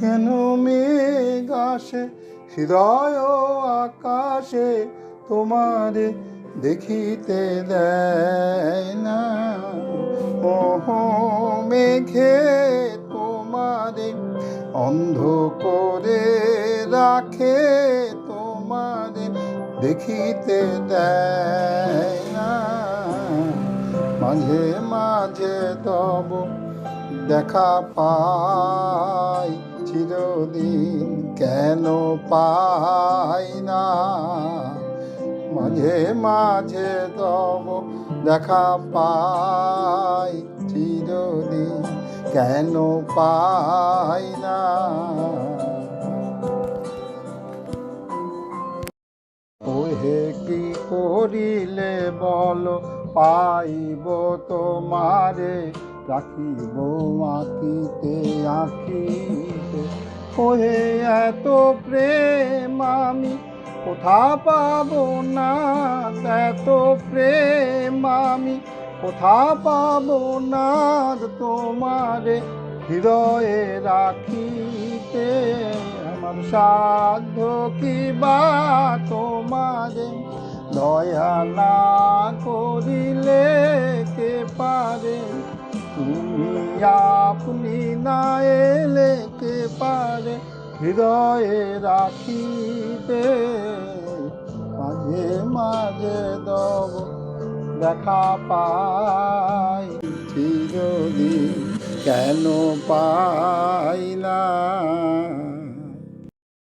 কেন মেঘ আসে? হৃদয় আকাশে তোমারে দেখিতে দেয় না। মোহ মেঘে তোমারে অন্ধ করে রাখে, তোমারে দেখিতে দেয় না। মাঝে মাঝে তব দেখা পাই চিরদিন কেন পাই না? মাঝে মাঝে তব দেখা পাই, চিরদিন কেন পাই না? ওহে কি করিলে বল, পাইব তোমারে রাখিব আঁকিতে আঁকিতে। ওহে, এত প্রেম আমি কোথা পাব না? এত প্রেম আমি কোথা পাব না তোমারে হৃদয়ে রাখিতে? আমার সাধ্য কি বা তোমারে দয়া না করিলে তুমি আপনি না এলেতে পারে হৃদয়ে রাখিতে? মাঝে মাঝে দব দেখা পাই, চিরদিন কেন পাই না?